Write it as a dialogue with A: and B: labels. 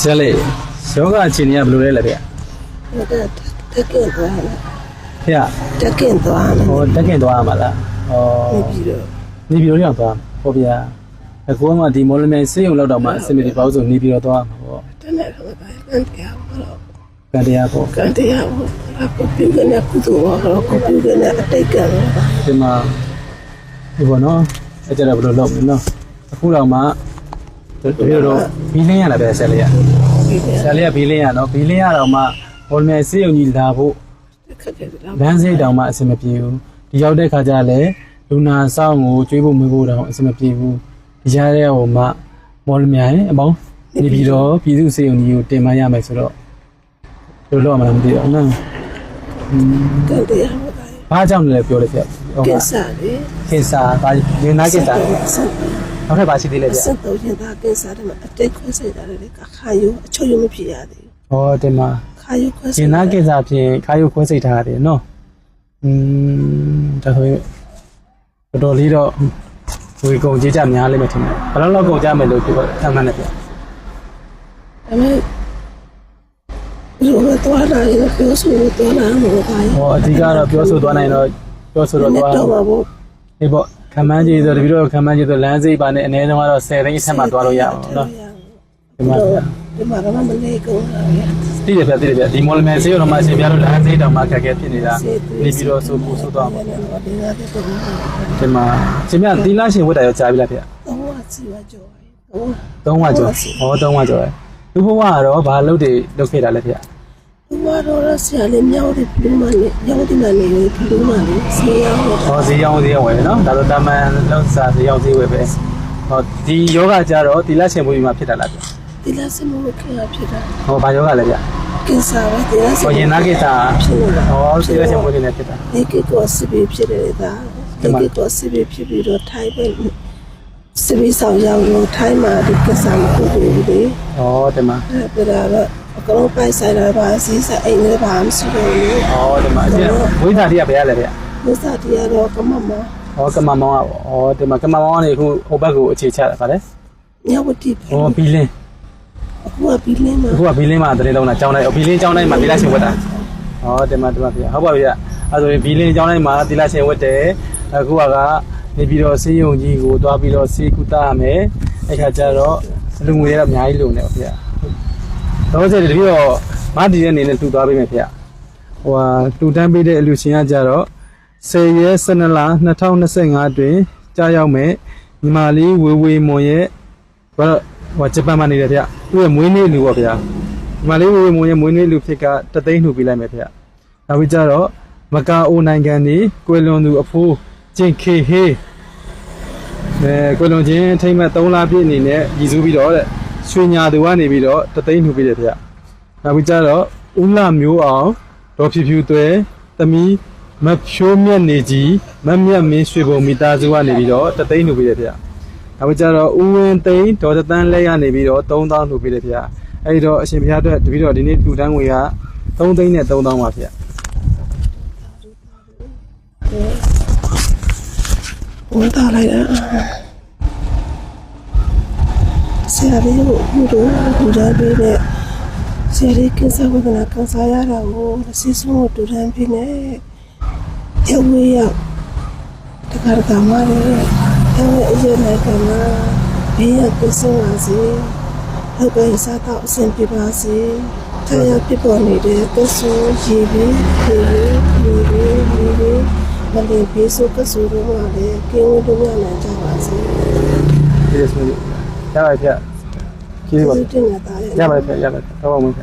A: ဆရာလေးယောဂအခြေအနေကဘယ်လိုလဲလဲဗျ
B: ဟိုတက်တက်ကင်သွားတယ်
A: ဖေရ
B: တက်ကင်သွားတယ်
A: ဟောတက်ကင်သွားရမှာလားဟော
B: ပြီးတော့
A: နေပြည်တော်ရောက်သွားဟောဗျာအကောမှဒီမော်လမြိုင်စေးုံလောက်တော့မှအစင်မတီပေါ့ဆိုနေပြည်တော်သွားမှာပေါ့
B: တနေ့ကတော့ကန်တရားဘော
A: ကန်တရားပေါ့
B: ကန်တရားဘောအခုပြုကနေကုသိုလ်ဘောကိုပြုကနေအတိတ်ကံ
A: ဒီမှာဒီဘောနော်အဲ့ကြတော့ဘယ်လိုလုပ်မလဲနော်အခုတော့မှ တို့တို့ဘီလင်းရလာပဲဆရာလေးက
B: ပြီးတယ်
A: ဆရာလေးကဘီလင်းရနော်ဘီလင်းရတော့မှမော်လမြိုင်စေးုံကြီးလာဖို့
B: ခက်တယ်လား
A: လမ်းစိတ်တောင်မှအဆင်မပြေဘူးဒီရောက်တဲ့ခါကျလည်းလူနာဆောင်ကိုကျွေးဖို့မွေးဖို့တောင်အဆင်မပြေဘူးဒီကြားထဲဟိုမှမော်လမြိုင်အမောင်းနေပြီးတော့ပြည်သူစေုံကြီးကိုတင်မရမယ်ဆိုတော့ဘယ်လိုလုပ်မှမသိတော့နော်
B: ကန်တရားဘော
A: ဘာကြောင့်လဲပြောလိုက်ပြဟုတ်
B: က
A: ကဲ့
B: င်ဆာလေ
A: ကင်ဆာဒါယူနာကင်ဆာ နောက်ထပ်ပါရှိသေးလဲဗျ
B: စတော့ရင်ဒါကင်ဆာတွေမှာအတိတ်ခွဲစိတ်တာလေကခါယူအချုပ်ယူမဖြစ်ရသေး
A: ဟောဒီမှာ
B: ခါယူခွဲစိ
A: ယူ
B: တ်
A: နာကင်ဆာဖြင့်ခါရုပ်ခွဲစိတ်ထားရတယ်နော်อืมဒါဆိုရင်တော်တော်လေးတော့ဝေကုန်ကြေးကြများလိမ့်မယ်ထင်တယ်ဘယ်လောက်လောက်ကုန်ကြမယ်လို့ပြောအမှန်နဲ့ပြ
B: အမေဘယ်လိုတော့လာရပြောဆိုတော့လာမှာပါ
A: ဟောအဓိကတော့ပြောဆိုသွားနိုင်တော့ပြောဆိုတော့
B: နဲ့
A: သွား
B: တော့မှာပေါ့
A: ဒီပေါ့ ခံမှန်းကြီးဆိုတပြီးတော့ခံမှန်းကြီးဆိုလမ်းစိတ်ပါနဲ့အနည်းဆုံးကတော့10သိန်းအထက်မှာသွားလို့ရအောင်နော်ဒီမှာ
B: ဒီမှာတော့မနေကုန်တာရ
A: တိတယ်ပြတိတယ်ပြဒီမော်လမယ်ဆေးရောမှအရှင်ပြလို့လမ်းစိတ်တောင်မှခက်ခဲဖြစ်နေတာနေပြီးတော့ဆိုပူဆိုသွားမှာ
B: ဒီနာတဲ့တော့
A: ဒီမှာရှင်ပြသီလရှင်ဝတ်တာရောကြားပြီလားဗျ
B: တော့စီဝကြောတော့
A: သုံးဝကျော်ဟောသုံးဝကျော်လူဘဝကတော့ဘာလုပ်တွေလုပ်ခဲ့တာလဲဗျ
B: ဒီမှာတော့ဆရာလေးမြောက်တဲ့ပြမနဲ့မြောက်တဲ့နာနေပြမနဲ့ဆရာဟော
A: ဟောဈေးရောင်းဈေးရောင်းဝယ်နော်ဒါဆိုတာမန်လောက်စားဈေးရောင်းဈေးဝယ်ပဲဟောဒီယောဂကြတော့သီလရှင်ဘုရားမှာဖြစ်တာလားဗျ
B: ဒီလားစမလို့ခရဖြစ်တာ
A: ဟောဘာယောဂလဲဗျ
B: ကင်ဆာပဲဒီလားစ
A: ဟောရင်နာကိစ္စ
B: ဖြစ်နေတာ
A: ဟောသီလရှင်ဘုရားနဲ့ဖြစ်တာ
B: ဒီကေကောစပီဖြစ်နေတာဒီကေကောစပီဖြစ်ပြီးတော့ထိုင်ပဲစပီဆောင်ရောက်လို့ထိုင်မှာဒီကင်ဆာမဟုတ်ဘူးလေ
A: ဟောဒီမှာ
B: အဲ့ဒါတော့အ ကောင်ပိုက်ဆိုင်လာပါစီးဆိုင်အိမ်လည်းပါမရှိတော့ဘူး
A: ဟောဒီမှာအရှင်ဝိသတိကဘယ်ရလဲဗျ
B: မစ္စတရားတော့ကမမ
A: ဟောကမမောင်ကဟောဒီမှာကမမောင်ကနေအခုဟိုဘက်ကိုအခြေချတာဗါလဲ
B: ညဝတိ
A: ဟောဘီလင်း
B: အခုကပြီးလင်းမှာ
A: အခုကဘီလင်းမှာတရင်လုံးတာကျောင်းတိုင်းဘီလင်းကျောင်းတိုင်းမှာသီလရှင်ဝတ်တာဟောဒီမှာဒီမှာဗျဟုတ်ပါပြီဗျအဲဆိုရင်ဘီလင်းကျောင်းတိုင်းမှာသီလရှင်ဝတ်တယ်အခုကနေပြီးတော့စေးရုံကြီးကိုသွားပြီးတော့စေးကုသရမယ်အဲ့ခါကျတော့လူငွေရတော့အများကြီးလုံနေပါဗျ တော့ဆက်တပြီးတော့မတည်တဲ့အနေနဲ့တူသွားပေးမယ်ဗျဟိုဟာတူတန်းပေးတဲ့အလူရှင်ကကြတော့10ရက်12လ2025အတွင်းကြာရောက်မယ်ညီမလေးဝေဝေမွန်ရဲ့ဘာလို့ဟိုဂျပန်မှာနေတယ်ဗျသူ့ရဲ့မွေးနေ့လူပေါ့ဗျညီမလေးဝေဝေမွန်ရဲ့မွေးနေ့လူဖြစ်ကတသိန်းလှူပေးလိုက်မယ်ဗျနောက်ပြီးကြတော့မကာအိုနိုင်ငံနေကွယ်လွန်သူအဖိုးကျင်ခေဟေးအဲကွယ်လွန်ခြင်းထိမ့်မဲ့3လပြည့်အနေနဲ့ရည်စူးပြီးတော့တဲ့ ရွှေညာသူကနေပြီးတော့တသိန်းလှူပေးတယ်ဗျနောက်ပြီးကြတော့ဦးလမျိုးအောင်ဒေါ်ဖြူဖြူသွဲသမီးမဖြိုးမြတ်နေကြီးမမြတ်မင်းရွှေဘုံမိသားစုကနေပြီးတော့တသိန်းလှူပေးတယ်ဗျနောက်ပြီးကြတော့ဦးဝင်းသိန်းဒေါ်တသန်းလဲရနေပြီးတော့3000လှူပေးတယ်ဗျအဲ့ဒီတော့အရှင်ဘုရားအတွက်တပည့်တော်ဒီနေ့လှူဒန်းငွေက3သိန်းနဲ့3000ပါဗျ
B: ဝန်တာလိုက်တာ ဆရာလေးကိုဘုရားဘုရားပေးတဲ့ဆရာလေးကင်ဆာဝဒနာကန်ဆာရတာကိုစီစုံကိုတူတန်းပြီးနေရောက်ဝေးရောက်တခါတခါမှလည်းအဲ့အရေးနဲ့ကမှဘေးရကစင်ပါစေဟုတ်ကဲ့စားတော့အဆင်ပြေပါစေတရားပြပေါ်နေတဲ့ကဆူရေပြီးရေပြီးရေပြီးရေပြီးမလေးပြေစုကဆူတော့လည်းကင်းဝတ်လို့ရနိုင်ကြပါစေ
A: ဒီလိုဆို ရပါဗျကျေးဇူးပါ
B: ဒီတင်ရတာလေ
A: ရပါတယ်ဗျရပါတယ်တော့ပါမယ်ဗျ